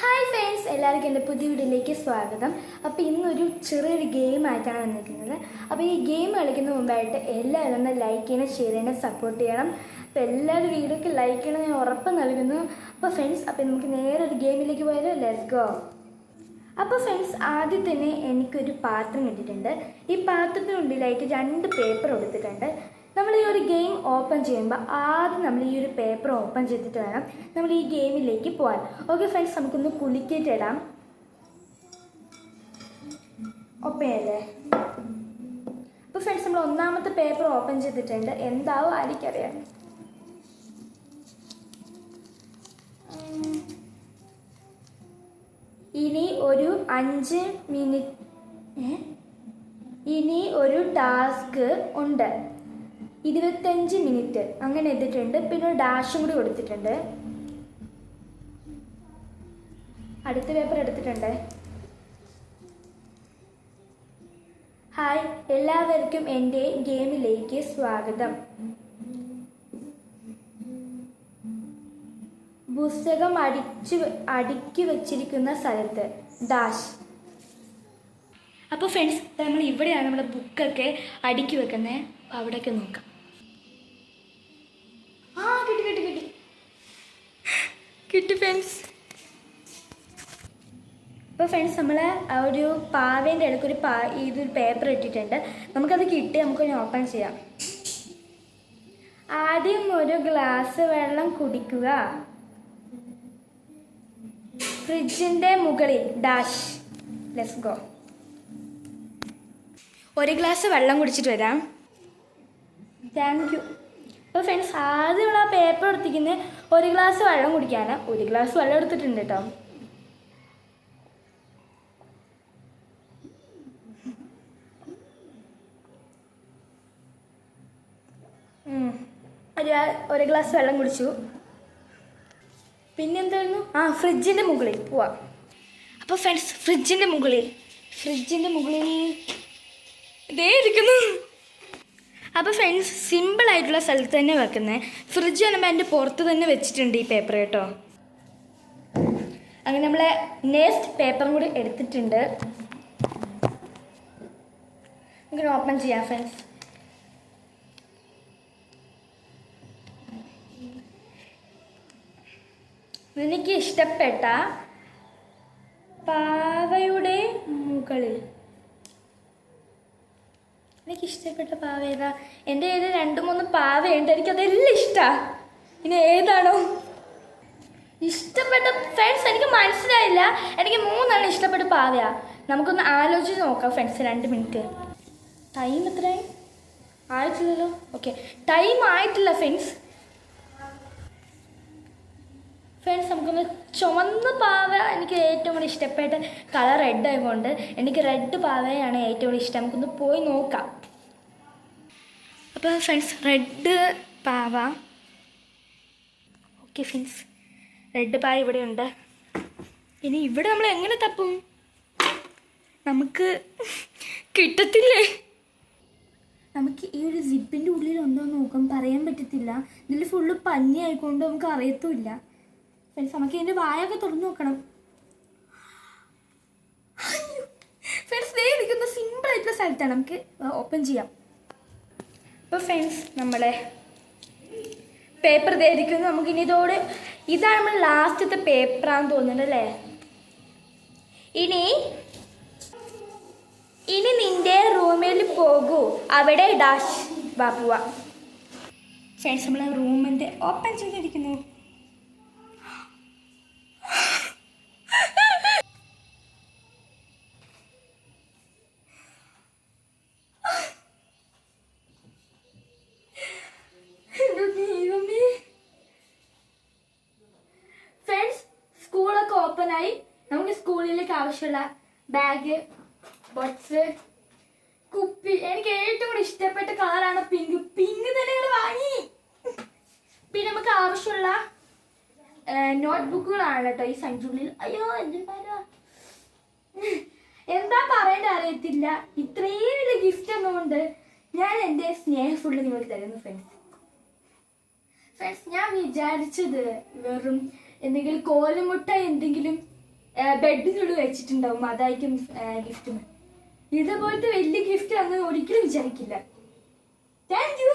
Hi friends എല്ലാവർക്കും എന്റെ പുതിയ വീഡിയോയിലേക്ക് സ്വാഗതം. അപ്പോൾ ഇന്നൊരു ചെറിയൊരു ഗെയിമായിട്ടാണ് വന്നിരിക്കുന്നത്. അപ്പോൾ ഈ ഗെയിം കളിക്കുന്ന മുമ്പായിട്ട് എല്ലാവരും ഒന്ന് ലൈക്ക് ചെയ്യണം ഷെയർ ചെയ്യണം സപ്പോർട്ട് ചെയ്യണം. അപ്പോൾ എല്ലാവരും വീഡിയോക്ക് ലൈക്ക് ചെയ്യണം ഞാൻ ഉറപ്പ് നൽകുന്നു. അപ്പോൾ ഫ്രണ്ട്സ് അപ്പോൾ നമുക്ക് നേരെ ഒരു ഗെയിമിലേക്ക് പോയാലോ? ലെറ്റ്സ് ഗോ അപ്പോൾ ഫ്രണ്ട്സ് ആദ്യം തന്നെ എനിക്കൊരു പാത്രം കിട്ടിയിട്ടുണ്ട്. ഈ പാത്രത്തിനുള്ളിലായിട്ട് രണ്ട് പേപ്പർ കൊടുത്തിട്ടുണ്ട് നമ്മൾ ഈ ഒരു ഗെയിം ഓപ്പൺ ചെയ്യുമ്പോൾ ആദ്യം നമ്മൾ ഈ ഒരു പേപ്പർ ഓപ്പൺ ചെയ്തിട്ട് വേണം നമ്മൾ ഈ ഗെയിമിലേക്ക് പോകാൻ ഓക്കെ ഫ്രണ്ട്സ് നമുക്കൊന്ന് കുലുക്കിയിട്ടിടാം ഒപ്പയല്ലേ? അപ്പോൾ ഫ്രണ്ട്സ് നമ്മൾ ഒന്നാമത്തെ പേപ്പർ ഓപ്പൺ ചെയ്തിട്ടുണ്ട്. എന്താവും ആയിരിക്കറിയാം ഇനി ഒരു അഞ്ച് മിനിറ്റ് ഇനി ഒരു ടാസ്ക് ഉണ്ട്. ഇരുപത്തഞ്ച് മിനിറ്റ്. അങ്ങനെ എത്തിയിട്ടുണ്ട്. പിന്നെ ഒരു ഡാഷും കൂടി കൊടുത്തിട്ടുണ്ട്. അടുത്ത പേപ്പർ എടുത്തിട്ടുണ്ട്. ഹായ് എല്ലാവർക്കും എന്റെ ഗെയിമിലേക്ക് സ്വാഗതം. പുസ്തകം അടിച്ചു അടുക്കി വച്ചിരിക്കുന്ന സ്ഥലത്ത്. ഡാഷ് അപ്പോൾ ഫ്രണ്ട്സ് നമ്മൾ ഇവിടെയാണ് നമ്മുടെ ബുക്കൊക്കെ അടുക്കി വെക്കുന്നത് അവിടെയൊക്കെ നോക്കാം. ആ കിട്ടി കിട്ടി കിട്ടി. കിട്ടി ഫ്രണ്ട്സ് ഇപ്പോൾ ഫ്രണ്ട്സ് നമ്മൾ ആ ഒരു പാവേന്റെ ഇടയ്ക്ക് ഒരു പാ ഇതൊരു പേപ്പർ ഇട്ടിട്ടുണ്ട്. നമുക്കത് കിട്ടി നമുക്കൊന്ന് ഓപ്പൺ ചെയ്യാം. ആദ്യം ഒരു ഗ്ലാസ് വെള്ളം കുടിക്കുക. ഫ്രിഡ്ജിന്റെ മുകളിൽ ഡാഷ് ലെസ് ഗോ ഒരു ഗ്ലാസ് വെള്ളം കുടിച്ചിട്ട് വരാം. താങ്ക് യു അപ്പോൾ ഫ്രണ്ട്സ് ആദ്യമുള്ള ആ പേപ്പർ എടുത്തിരിക്കുന്നത് ഒരു ഗ്ലാസ് വെള്ളം കുടിക്കാനാണ് ഒരു ഗ്ലാസ് വെള്ളം എടുത്തിട്ടുണ്ട് കേട്ടോ. ഒരു ഒരു ഗ്ലാസ് വെള്ളം കുടിച്ചു. പിന്നെന്തായിരുന്നു? ആ ഫ്രിഡ്ജിന്റെ മുകളിൽ പോവാം. അപ്പോൾ ഫ്രണ്ട്സ് ഫ്രിഡ്ജിന്റെ മുകളിൽ ഫ്രിഡ്ജിന്റെ മുകളിൽ. ഇതേ ഇരിക്കുന്നു. അപ്പോൾ ഫ്രണ്ട്സ് സിമ്പിൾ ആയിട്ടുള്ള സ്ഥലത്ത് തന്നെ വെക്കുന്നത് ഫ്രിഡ്ജ് പറയുമ്പോൾ അതിന്റെ പുറത്ത് തന്നെ വെച്ചിട്ടുണ്ട് ഈ പേപ്പർ കേട്ടോ. അങ്ങനെ നമ്മളെ നെക്സ്റ്റ് പേപ്പറും കൂടി എടുത്തിട്ടുണ്ട്. ഇങ്ങനെ ഓപ്പൺ ചെയ്യാം ഫ്രണ്ട്സ് എനിക്ക് ഇഷ്ടപ്പെട്ട പാവയുടെ മുകളിൽ എനിക്ക് ഇഷ്ടപ്പെട്ട പാവ ഏതാ? എന്റെ കയ്യിൽ രണ്ട് മൂന്ന് പാവയുണ്ട്. എനിക്കതെല്ലാം ഇഷ്ടമാണ് ഇനി ഏതാണോ? ഇഷ്ടപ്പെട്ട ഫ്രണ്ട്സ് എനിക്ക് മനസ്സിലായില്ല. എനിക്ക് മൂന്നാണ് ഇഷ്ടപ്പെട്ട പാവയാ. നമുക്കൊന്ന് ആലോചിച്ച് നോക്കാം ഫ്രണ്ട്സ് രണ്ട് മിനിറ്റ് ടൈം എത്രയായി? ആയിട്ടില്ലല്ലോ? ഓക്കെ ടൈം ആയിട്ടില്ല ഫ്രണ്ട്സ് ഫ്രണ്ട്സ് നമുക്കൊന്ന് ചുമന്ന പാവ എനിക്ക് ഏറ്റവും കൂടുതൽ ഇഷ്ടപ്പെട്ട കളർ റെഡ് ആയതുകൊണ്ട് എനിക്ക് റെഡ് പാവയാണ് ഏറ്റവും കൂടുതൽ ഇഷ്ടം. നമുക്കൊന്ന് പോയി നോക്കാം. അപ്പോൾ ഫ്രണ്ട്സ് റെഡ് പാവ. ഓക്കെ ഫ്രണ്ട്സ് റെഡ് പാവ ഇവിടെ ഉണ്ട് ഇനി ഇവിടെ നമ്മൾ എങ്ങനെ തപ്പും? നമുക്ക് കിട്ടത്തില്ലേ? നമുക്ക് ഈ ഒരു സിപ്പിന്റെ ഉള്ളിൽ ഉണ്ടോ എന്ന് നോക്കാം. പറയാൻ പറ്റത്തില്ല. ഇതിൽ ഫുള്ള് പഞ്ഞി ആയിക്കൊണ്ട് നമുക്ക് അറിയത്തുമില്ല. ഫ്രണ്ട്സ് നമുക്ക് ഇതിന്റെ വായൊക്കെ തുറന്നു നോക്കണം. ഫ്രണ്ട്സ് ദേ ഇരിക്കുന്ന സിമ്പിൾ ആയിട്ടുള്ള സ്ഥലത്താണ്. നമുക്ക് ഓപ്പൺ ചെയ്യാം. അപ്പോൾ ഫ്രണ്ട്സ് നമ്മളെ പേപ്പർ ദേ ഇരിക്കുന്നു നമുക്ക് ഇനി ഇതോടെ ഇതാണ് നമ്മൾ ലാസ്റ്റത്തെ പേപ്പറാന്ന് തോന്നുന്നത് അല്ലേ? ഇനി ഇനി നിന്റെ റൂമിൽ പോകൂ. അവിടെ ഡാഷ് ബാപ്പുവ ഫ്രണ്ട്സ് നമ്മളെ റൂമിന്റെ ഓപ്പൺ ചെയ്തിരിക്കുന്നു എന്റെ ദൈവമേ ഫ്രണ്ട്സ് സ്കൂളൊക്കെ ഓപ്പണായി നമുക്ക് സ്കൂളിലേക്ക് ആവശ്യമുള്ള ബാഗ് ബോക്സ് കുപ്പി. എനിക്ക് ഏറ്റവും കൂടുതൽ ഇഷ്ടപ്പെട്ട കളറാണ് പിങ്ക്. പിങ്ക് തന്നെ വാങ്ങി. പിന്നെ നമുക്ക് ആവശ്യമുള്ള നോട്ട്ബുക്കുകളാണ് കേട്ടോ ഈ സഞ്ചുള്ളിൽ. അയ്യോ എന്താ എന്താ പറയേണ്ട അറിയത്തില്ല. ഇത്രയും വലിയ ഗിഫ്റ്റ് എന്നുകൊണ്ട് ഞാൻ എന്റെ സ്നേഹഫുള്ള് നിങ്ങൾക്ക് തരുന്നു ഫ്രണ്ട്സ് ഫ്രണ്ട്സ് ഞാൻ വിചാരിച്ചത് വെറും എന്തെങ്കിലും കോലുമുട്ട എന്തെങ്കിലും ബെഡിനുള്ളിൽ വെച്ചിട്ടുണ്ടാവും. അതായിരിക്കും ഗിഫ്റ്റ് ഇതുപോലത്തെ വലിയ ഗിഫ്റ്റ് അന്ന് ഒരിക്കലും വിചാരിക്കില്ല. Thank you